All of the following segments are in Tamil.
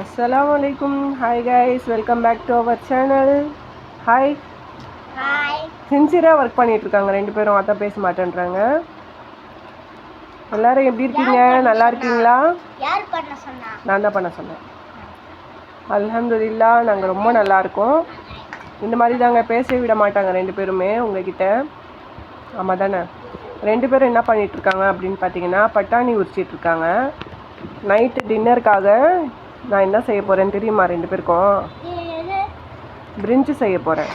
அஸ்ஸலாமு அலைக்கும் hi guys welcome back to our channel hi hi சின்சியராக ஒர்க் பண்ணிட்டு இருக்காங்க ரெண்டு பேரும் அதான் பேச மாட்டேன்றாங்க. எல்லாரும் எப்படி இருக்கீங்க? நல்லா இருக்கீங்களா? நான் தான் பண்ண சொன்னேன். அல்ஹம்துலில்லா நாங்கள் ரொம்ப நல்லா இருக்கோம். இந்த மாதிரி தாங்க பேச விட மாட்டாங்க ரெண்டு பேருமே உங்ககிட்ட. ஆமாம் தானே? ரெண்டு பேரும் என்ன பண்ணிட்டு இருக்காங்க அப்படின்னு பார்த்தீங்கன்னா பட்டாணி உரிச்சிட்டு இருக்காங்க நைட்டு டின்னருக்காக நான் என்ன செய்ய போகிறேன்னு தெரியுமா? ரெண்டு பேருக்கும்? பிரிஞ்சு செய்ய போகிறேன்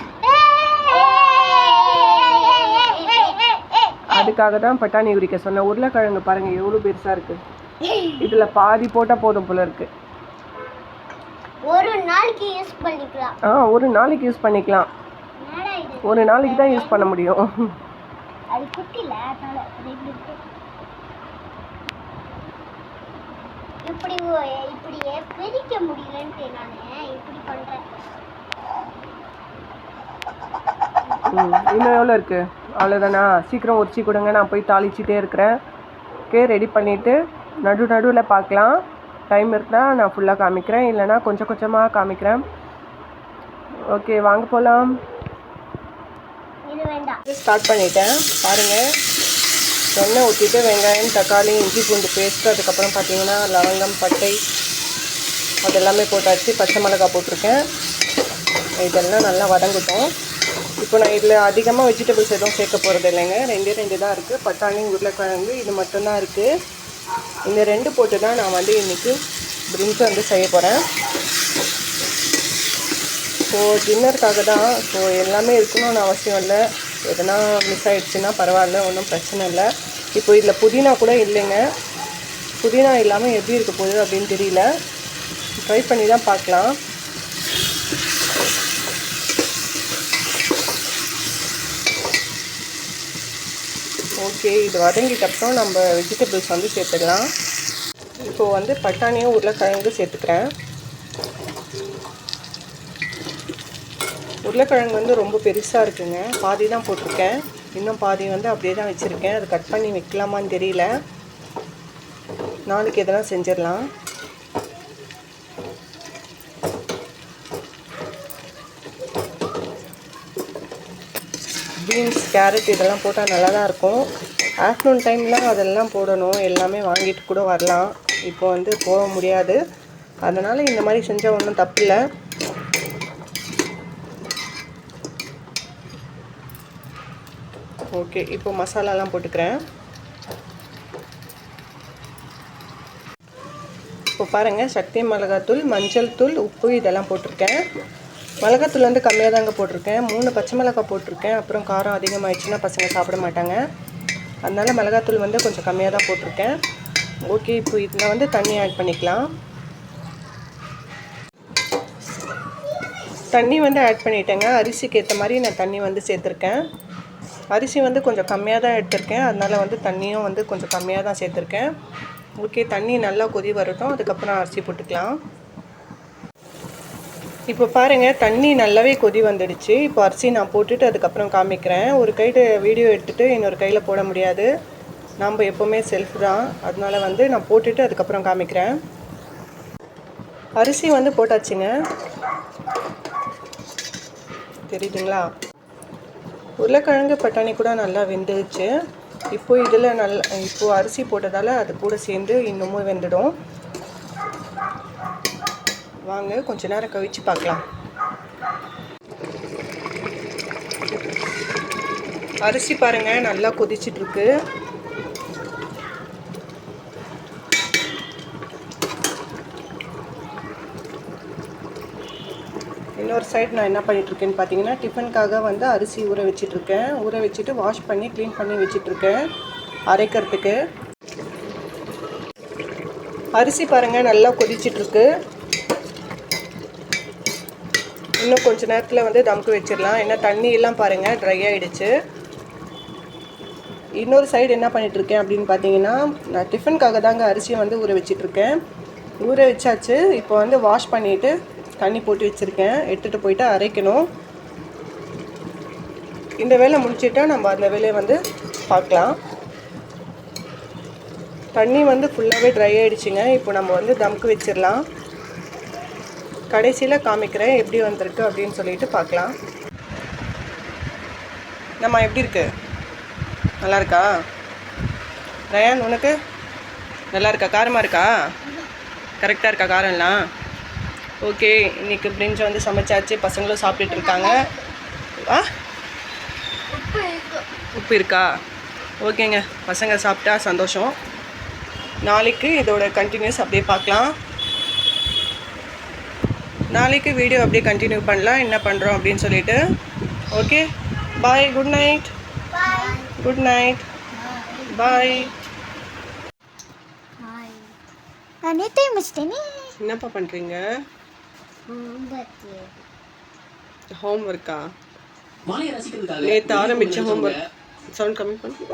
அதுக்காக தான் பட்டாணி உரிக்க சொன்னேன். உருளைக்கிழங்கு பாருங்கள் எவ்வளோ பெருசாக இருக்குது இதில் பாதி போட்டால் போதும் போல இருக்குது ஒரு நாளைக்கு யூஸ் பண்ணிக்கலாம். ஆ ஒரு நாளைக்கு யூஸ் பண்ணிக்கலாம். ஒரு நாளைக்கு தான் யூஸ் பண்ண முடியும். அது குட்டில அதனால ரெண்டு இருக்கு. இப்படி இப்படியே பிரிக்க முடியலன்ட்டு நானு இப்படி பண்றேன். ம் இன்னும் எவ்வளோ இருக்குது அவ்வளோதானா? சீக்கிரம் உரிச்சி கொடுங்க நான் போய் தாளிச்சிட்டே இருக்கிறேன். ஓகே ரெடி பண்ணிவிட்டு நடு நடுவில் பார்க்கலாம். டைம் இருந்தால் நான் ஃபுல்லாக காமிக்கிறேன் இல்லைனா கொஞ்சம் கொஞ்சமாக காமிக்கிறேன். ஓகே வாங்க போகலாம் ஸ்டார்ட் பண்ணிட்டேன் பாருங்கள் எண்ணெய் ஊற்றிட்டு வெங்காயம் தக்காளி இஞ்சி பூண்டு பேஸ்ட்டு அதுக்கப்புறம் பார்த்தீங்கன்னா லவங்கம் பட்டை அதெல்லாமே போட்டாச்சு. பச்சை மிளகாய் போட்டிருக்கேன். இதெல்லாம் நல்லா வதங்கட்டும். இப்போ நான் இதில் அதிகமாக வெஜிடபிள்ஸ் எதுவும் சேர்க்க போகிறது இல்லைங்க. ரெண்டே ரெண்டு தான் இருக்குது பட்டாணி உருளைக்கிழங்கு இது மட்டும்தான் இருக்குது இந்த ரெண்டு போட்டு தான் நான் வந்து இன்றைக்கி பிரிஞ்சு வந்து செய்ய போகிறேன் ஸோ டின்னருக்காக தான். ஸோ எல்லாமே இருக்கணும்னு அவசியம் இல்லை. எதனா மிஸ் ஆகிடுச்சின்னா பரவாயில்ல ஒன்றும் பிரச்சனை இல்லை. இப்போ இதில் புதினா கூட இல்லைங்க. புதினா இல்லாமல் எப்படி இருக்க போகுது அப்படின்னு தெரியல. ட்ரை பண்ணி தான் பார்க்கலாம். ஓகே இது வதங்கிட்டப்புறம் நம்ம வெஜிடபிள்ஸ் வந்து சேர்த்துக்கலாம். இப்போது வந்து பட்டாணியும் உருளைக்கிழங்கு சேர்த்துக்கிறேன். உருளைக்கிழங்கு வந்து ரொம்ப பெருசாக இருக்குங்க. பாதி தான் போட்டிருக்கேன். இன்னும் பாதி வந்து அப்படியே தான் வச்சுருக்கேன். அது கட் பண்ணி வைக்கலாமான்னு தெரியல. நாளைக்கு எதெல்லாம் செஞ்சிடலாம். பீன்ஸ் கேரட் இதெல்லாம் போட்டால் நல்லா தான் இருக்கும். ஆஃப்டர்நூன் டைமில் அதெல்லாம் போடணும். எல்லாமே வாங்கிட்டு கூட வரலாம். இப்போ வந்து போக முடியாது. அதனால் இந்த மாதிரி செஞ்சால் ஒன்றும் தப்பில்லை ஓகே இப்போ மசாலாலாம் போட்டுக்கிறேன். இப்போ பாருங்கள் சக்தி மிளகாத்தூள் மஞ்சள் தூள் உப்பு இதெல்லாம் போட்டிருக்கேன். மிளகாத்தூள் வந்து கம்மியாக தாங்க போட்டிருக்கேன். மூணு பச்சை மிளகாய் போட்டிருக்கேன். அப்புறம் காரம் அதிகமாகிடுச்சுன்னா பசங்க சாப்பிட மாட்டாங்க. அதனால் மிளகாத்தூள் வந்து கொஞ்சம் கம்மியாக தான் போட்டிருக்கேன். ஓகே இப்போ இதில் வந்து தண்ணி ஆட் பண்ணிக்கலாம். தண்ணி வந்து ஆட் பண்ணிட்டேங்க. அரிசிக்கு ஏற்ற மாதிரி நான் தண்ணி வந்து சேர்த்துருக்கேன். அரிசி வந்து கொஞ்சம் கம்மியாக தான் எடுத்திருக்கேன். அதனால் வந்து தண்ணியும் வந்து கொஞ்சம் கம்மியாக தான் சேர்த்துருக்கேன். ஓகே தண்ணி நல்லா கொதி வரட்டும். அதுக்கப்புறம் அரிசி போட்டுக்கலாம். இப்போ பாருங்கள் தண்ணி நல்லாவே கொதி வந்துடுச்சு. இப்போ அரிசி நான் போட்டுட்டு அதுக்கப்புறம் காமிக்கிறேன். ஒரு கைட்டு வீடியோ எடுத்துகிட்டு இன்னொரு கையில் போட முடியாது. நம்ம எப்போவுமே செல்ஃப் தான். அதனால் வந்து நான் போட்டுட்டு அதுக்கப்புறம் காமிக்கிறேன். அரிசி வந்து போட்டாச்சுங்க. தெரியுதுங்களா? உருளைக்கிழங்கு பட்டாணி கூட நல்லா வெந்துடுச்சு இப்போ இதில் நல் இப்போது அரிசி போட்டதால் அது கூட சேர்ந்து இன்னமும் வெந்துடும். வாங்க கொஞ்ச நேரம் கழித்து பார்க்கலாம் அரிசி பாருங்கள் நல்லா கொதிச்சிட்ருக்கு இன்னொரு சைடு நான் என்ன பண்ணிட்டுருக்கேன்னு பார்த்தீங்கன்னா டிஃபனுக்காக வந்து அரிசி ஊற வச்சிட்ருக்கேன் ஊற வச்சுட்டு வாஷ் பண்ணி க்ளீன் பண்ணி வச்சிட்ருக்கேன் அரைக்கிறதுக்கு. அரிசி பாருங்கள் நல்லா கொதிச்சிட்ருக்கு இன்னும் கொஞ்ச நேரத்தில் வந்து தம்க்கு வச்சிடலாம். ஏன்னா தண்ணியெல்லாம் பாருங்கள் ட்ரை ஆகிடுச்சு இன்னொரு சைடு என்ன பண்ணிகிட்ருக்கேன் அப்படின்னு பார்த்தீங்கன்னா நான் டிஃபனுக்காக தாங்க அரிசியை வந்து ஊற வச்சிட்ருக்கேன் ஊற வச்சாச்சு. இப்போ வந்து வாஷ் பண்ணிவிட்டு தண்ணி போட்டு வச்சுருக்கேன். எடுத்துகிட்டு போயிட்டு அரைக்கணும். இந்த வேலை முடிச்சுட்டா நம்ம அந்த வேலையை வந்து பார்க்கலாம். தண்ணி வந்து ஃபுல்லாகவே ட்ரை ஆகிடுச்சிங்க இப்போ நம்ம வந்து தம்க்கு வச்சிடலாம். கடைசியில் காமிக்கிறேன் எப்படி வந்திருக்கு அப்படின்னு சொல்லிட்டு பார்க்கலாம். நம்ம எப்படி இருக்கு? நல்லா இருக்கா? ரயான் உனக்கு நல்லா இருக்கா? காரமாக இருக்கா? கரெக்டாக இருக்கா காரம்லாம்? ஓகே இன்னைக்கு பிரிஞ்சு வந்து சமைச்சாச்சு பசங்களும் சாப்பிட்டுட்டு இருக்காங்க. ஆ? உப்பு இருக்கு? ஓகேங்க பசங்க சாப்பிட்டா சந்தோஷம். நாளைக்கு இதோட கண்டினியூஸ் அப்படியே பார்க்கலாம். நாளைக்கு வீடியோ அப்படியே கண்டினியூ பண்ணலாம். என்ன பண்ணுறோம் அப்படின்னு சொல்லிட்டு. Okay bye good night good night bye நான் நேற்றே முடிச்சிட்டேனே. என்னப்பா பண்ணுறீங்க ஹோம் ஒர்க்கா நேற்று ஆரம்பித்த ஹோம் ஒர்க் சவுண்ட் கம்மி பண்ணு.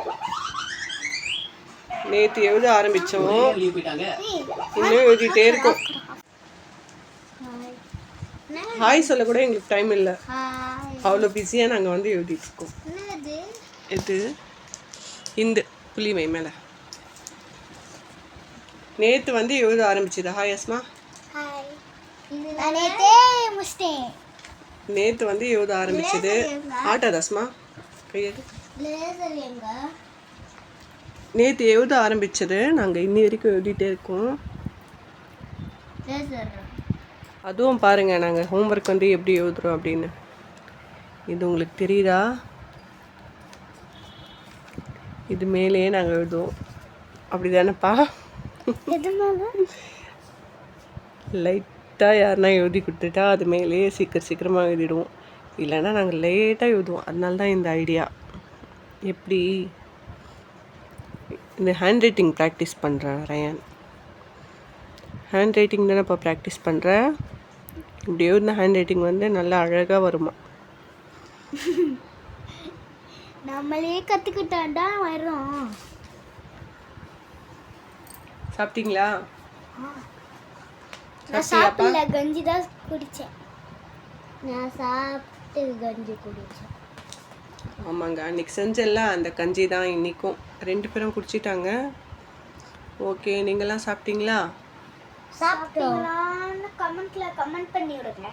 நேற்று எழுத ஆரம்பித்தோம் இன்னும் எழுதிட்டே இருக்கோம். ஹாய் ஹாய் சொல்ல கூட எங்களுக்கு டைம் இல்லை. ஹாய் அவ்வளோ பிஸியாக நாங்கள் வந்து எழுதிட்டு இருக்கோம். இது இந்த புளிமை மேலே. நேற்று வந்து எழுத ஆரம்பிச்சது. ஹாய் அஸ்மா நேற்றே வந்து எழுத ஆரம்பிச்சது. ஆட்டாது அஸ்மா கையெடு நேற்று எழுத ஆரம்பிச்சது. நாங்கள் இன்னி வரைக்கும் எழுதிட்டே இருக்கோம். அதுவும் பாருங்கள் நாங்கள் ஹோம்ஒர்க் வந்து எப்படி எழுதுறோம் அப்படின்னு. இது உங்களுக்கு தெரியுதா? இது மேலேயே நாங்கள் எழுதுவோம் அப்படி தானேப்பா எதுனால லைட்டாக யாருன்னா எழுதி கொடுத்துட்டா அது மேலேயே சீக்கிரம் சீக்கிரமாக எழுதிடுவோம். இல்லைன்னா நாங்கள் லேட்டாக எழுதுவோம். அதனால தான் இந்த ஐடியா எப்படி? இந்த ஹேண்ட் ரைட்டிங் ப்ராக்டிஸ் பண்ணுறேன் ரயான். ஹேண்ட் ரைட்டிங் தானேப்பா ப்ராக்டிஸ் பண்ணுறேன் இப்படி எழுதின ஹேண்ட் ரைட்டிங் வந்து நல்லா அழகாக வருமா? நம்மளே கற்றுக்கிட்டாண்டா வரோம். சாப்பிட்டீங்களா? நான் சாப்பிடல கஞ்சி தான் குடித்தேன் நான் சாப்பிட்டு கஞ்சி குடித்தேன் ஆமாங்க அன்றைக்கி செஞ்சல அந்த கஞ்சி தான் இன்றைக்கும் ரெண்டு பேரும் குடிச்சிட்டாங்க ஓகே நீங்களாம் சாப்பிட்டீங்களா சாப்பிட்டீங்களான்னு கமெண்ட்ல கமெண்ட் பண்ணி விடுங்க